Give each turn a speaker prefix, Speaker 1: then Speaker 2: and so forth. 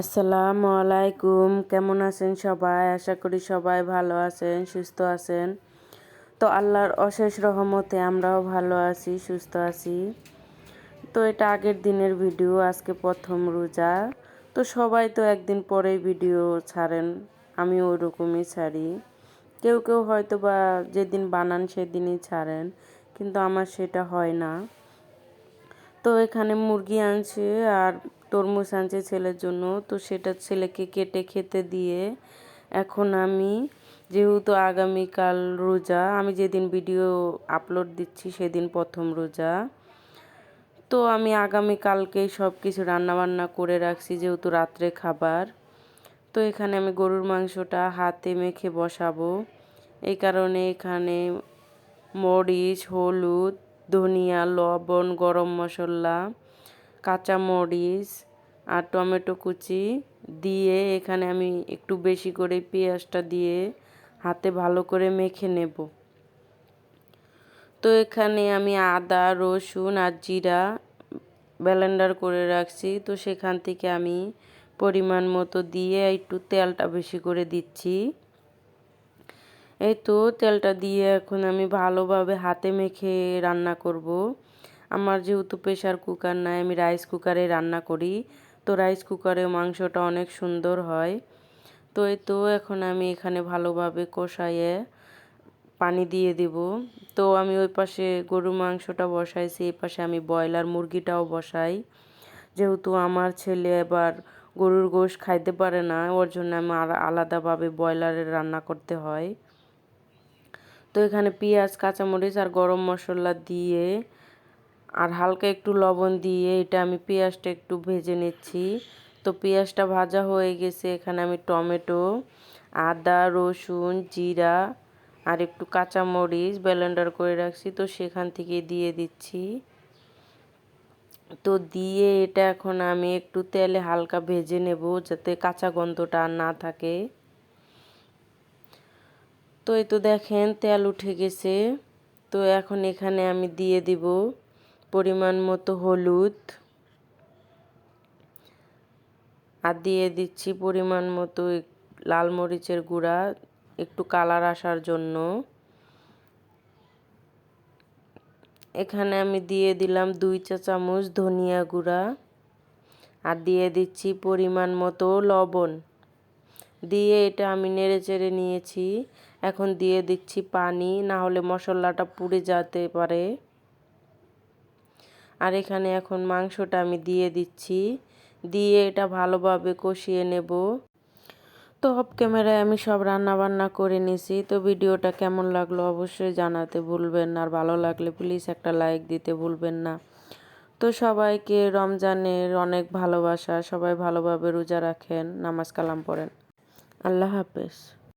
Speaker 1: আসসালামু আলাইকুম। কেমন আছেন সবাই? আশা করি সবাই ভালো আছেন, সুস্থ আছেন। তো আল্লাহর অশেষ রহমতে আমরাও ভালো আছি, সুস্থ আছি। তো এটা আগের দিনের ভিডিও, আজকে প্রথম রোজা। তো সবাই তো একদিন পরেই ভিডিও ছাড়েন আমি ওই রকমই ছাড়ি। কেউ কেউ হয়তো বা যেদিন বানান সেদিনই ছাড়েন, কিন্তু আমার সেটা হয় না। তো এখানে মুরগি আনছে আর তরমুজ আনছে ছেলের জন্য। তো সেটা ছেলেকে কেটে খেতে দিয়ে এখন আমি, যেহেতু আগামীকাল রোজা, আমি যেদিন ভিডিও আপলোড দিচ্ছি সেদিন প্রথম রোজা। তো আমি আগামীকালকেই সব কিছু রান্নাবান্না করে রাখছি, যেহেতু রাত্রে খাবার। তো এখানে আমি গরুর মাংসটা হাতে মেখে বসাবো। এই কারণে এখানে মরিচ, হলুদ, ধনিয়া, লবণ, গরম মশলা, কাঁচা মরিচ আর টমেটো কুচি দিয়ে এখানে আমি একটু বেশি করে পেঁয়াজটা দিয়ে হাতে ভালো করে মেখে নেব। তো এখানে আমি আদা, রসুন আর জিরা ব্লেন্ডার করে রাখছি। তো সেখান থেকে আমি পরিমাণ মতো দিয়ে একটু তেলটা বেশি করে দিচ্ছি। এই তো তেলটা দিয়ে এখন আমি ভালোভাবে হাতে মেখে রান্না করব। আমার যেহেতু প্রেশার কুকার নাই, আমি রাইস কুকারে রান্না করি। তো রাইস কুকারে মাংসটা অনেক সুন্দর হয়। তো এই তো এখন আমি এখানে ভালোভাবে কষাইয়ে পানি দিয়ে দিব। তো আমি ওই পাশে গরুর মাংসটা বসাইছি, এই পাশে আমি ব্রয়লার মুরগিটাও বসাই। যেহেতু আমার ছেলে এবার গরুর গোশ খাইতে পারে না, ওর জন্য আমি আলাদাভাবে ব্রয়লারের রান্না করতে হয়। তো এখানে পেঁয়াজ, কাঁচামরিচ আর গরম মশলা দিয়ে আর হালকা একটু লবণ দিয়ে এটা আমি পেঁয়াজটা একটু ভেজে নিচ্ছি। তো পেঁয়াজটা ভাজা হয়ে গেছে, এখানে আমি টমেটো, আদা, রসুন, জিরা আর একটু কাঁচামরিচ ব্লেন্ডার করে রাখছি। তো সেখান থেকে দিয়ে দিচ্ছি। তো দিয়ে এটা এখন আমি একটু তেলে হালকা ভেজে নেব যাতে কাঁচা গন্ধটা আর না থাকে। তো এই তো দেখেন তেল উঠে গেছে। তো এখন এখানে আমি দিয়ে দিব পরিমাণ মতো হলুদ। আর দিয়ে দিচ্ছি পরিমাণ মতো লাল মরিচের গুঁড়া, একটু কালার আসার জন্য। এখানে আমি দিয়ে দিলাম দুই চা চামচ ধনিয়া গুঁড়া। আর দিয়ে দিচ্ছি পরিমাণ মতো লবণ। দিয়ে এটা আমি নেড়ে চেড়ে নিয়েছি। এখন দিয়ে দিচ্ছি পানি না হলে মশলাটা পুড়ে যেতে পারে। আর এখানে এখন মাংসটা আমি দিয়ে দিচ্ছি। দিয়ে এটা ভালোভাবে কষিয়ে নেব। তো অফ ক্যামেরায় আমি সব রান্না বান্না করে নিছি। তো ভিডিওটা কেমন লাগল অবশ্যই জানাতে ভুলবেন না। আর ভালো লাগলে প্লিজ একটা লাইক দিতে ভুলবেন না। তো সবাইকে রমজানের অনেক ভালোবাসা। সবাই ভালোভাবে রোজা রাখেন, নামাজ কালাম পড়েন। আল্লাহ হাফেজ।